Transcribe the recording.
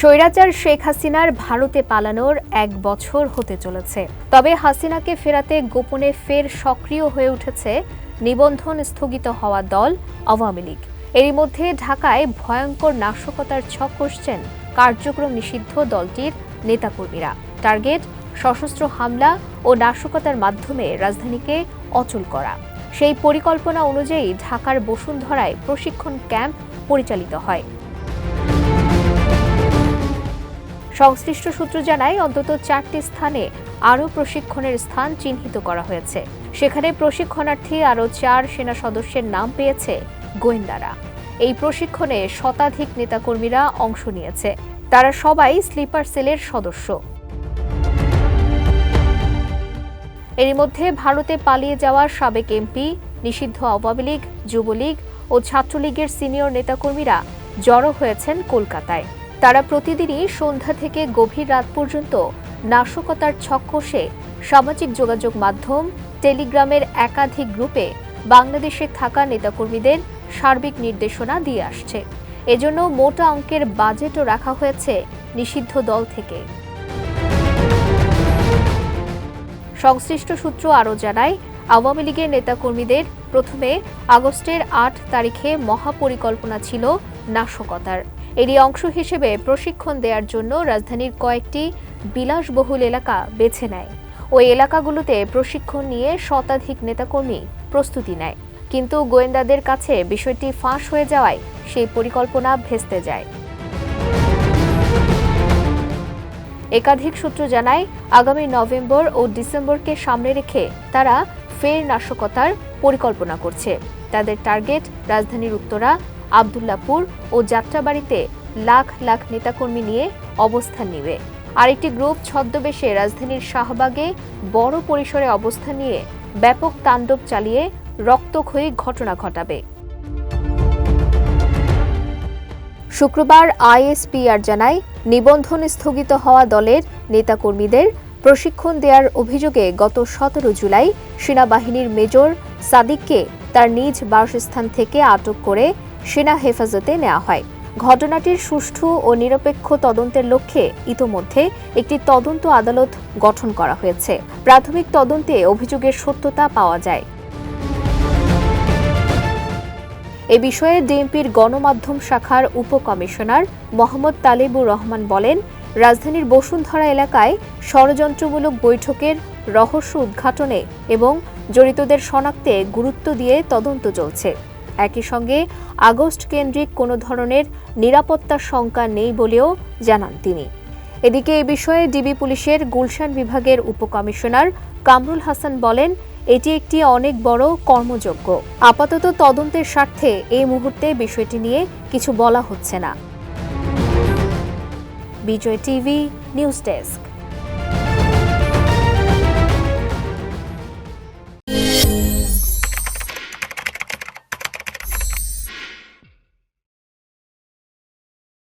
স্বৈরাচার শেখ হাসিনার ভারতে পালানোর এক বছর হতে চলেছে। তবে হাসিনাকে ফেরাতে গোপনে ফের সক্রিয় হয়ে উঠেছে নিবন্ধন স্থগিত হওয়া দল আওয়ামী লীগ। এরই মধ্যে ঢাকায় ভয়ঙ্কর নাশকতার ছক কষছেন কার্যক্রম নিষিদ্ধ দলটির নেতাকর্মীরা। টার্গেট, সশস্ত্র হামলা ও নাশকতার মাধ্যমে রাজধানীকে অচল করা। সেই পরিকল্পনা অনুযায়ী ঢাকার বসুন্ধরায় প্রশিক্ষণ ক্যাম্প পরিচালিত হয়। সংশ্লিষ্ট সূত্র জানায়, অন্তত চারটি স্থানে আরও প্রশিক্ষণের স্থান চিহ্নিত করা হয়েছে। সেখানে প্রশিক্ষণার্থী আরও চার সেনা সদস্যের নাম পেয়েছে গোয়েন্দারা। এই প্রশিক্ষণে শতাধিক নেতাকর্মীরা অংশ নিয়েছে। তারা সবাই স্লিপার সেলের সদস্য। এরই মধ্যে ভারতে পালিয়ে যাওয়া সাবেক এমপি, নিষিদ্ধ আওয়ামী লীগ, যুবলীগ ও ছাত্রলীগের সিনিয়র নেতাকর্মীরা জড়ো হয়েছেন কলকাতায়। তারা প্রতিদিনই সন্ধ্যা থেকে গভীর রাত পর্যন্ত নাশকতার ছক কষে সামাজিক যোগাযোগ মাধ্যম, টেলিগ্রামের একাধিক গ্রুপে বাংলাদেশে থাকা নেতাকর্মীদের সার্বিক নির্দেশনা দিয়ে আসছে। এজন্য মোটা অঙ্কের বাজেটও রাখা হয়েছে নিষিদ্ধ দল থেকে। সংশ্লিষ্ট সূত্র আরও জানায়, আওয়ামী লীগের নেতাকর্মীদের প্রথমে আগস্টের আট তারিখে মহাপরিকল্পনা ছিল নাশকতার। এরই অংশ হিসেবে প্রশিক্ষণ দেওয়ার জন্য রাজধানীর কয়েকটি বিলাসবহুল এলাকা বেছে নেয়। ওই এলাকাগুলোতে প্রশিক্ষণ নিয়ে শতাধিক নেতাকর্মী প্রস্তুতি নেয়। কিন্তু গোয়েন্দাদের কাছে বিষয়টি ফাঁস হয়ে যাওয়ায় সেই পরিকল্পনা ভেস্তে যায়। একাধিক সূত্র জানায়, আগামী নভেম্বর ও ডিসেম্বরকে সামনে রেখে তারা ফের নাশকতার পরিকল্পনা করছে। তাদের টার্গেট রাজধানীর উত্তরা আবদুল্লাপুর ও যাত্রাবাড়িতে লাখ লাখ নেতাকর্মী নিয়ে অবস্থান নিবে। আরেকটি গ্রুপ ছদ্মবেশে রাজধানীর শাহবাগে বড় পরিসরে অবস্থান নিয়ে ব্যাপক তাণ্ডব চালিয়ে রক্তক্ষয়ী ঘটনা ঘটাবে। শুক্রবার আইএসপিআর জানায়, নিবন্ধন স্থগিত হওয়া দলের নেতাকর্মীদের প্রশিক্ষণ দেওয়ার অভিযোগে গত সতেরো জুলাই সেনাবাহিনীর মেজর সাদিককে তার নিজ বাসস্থান থেকে আটক করে সেনা হেফাজতে নেওয়া হয়। ঘটনাটির সুষ্ঠু ও নিরপেক্ষ তদন্তের লক্ষ্যে ইতোমধ্যে একটি তদন্ত আদালত গঠন করা হয়েছে। প্রাথমিক তদন্তে অভিযোগের সত্যতা পাওয়া যায়। এ বিষয়ে ডিএমপির গণমাধ্যম শাখার উপকমিশনার মোহাম্মদ তালিবুর রহমান বলেন, রাজধানীর বসুন্ধরা এলাকায় ষড়যন্ত্রমূলক বৈঠকের রহস্য উদ্ঘাটনে এবং জড়িতদের শনাক্তে গুরুত্ব দিয়ে তদন্ত চলছে। একই সঙ্গে আগস্ট কেন্দ্রিক কোনো ধরনের নিরাপত্তার শঙ্কা নেই বলেও জানান তিনি। এদিকে এ বিষয়ে ডিবি পুলিশের গুলশান বিভাগের উপকমিশনার কামরুল হাসান বলেন, এটি একটি অনেক বড় কর্মযজ্ঞ। আপাতত তদন্তের স্বার্থে এই মুহূর্তে বিষয়টি নিয়ে কিছু বলা হচ্ছে না। Bijoy TV, news desk.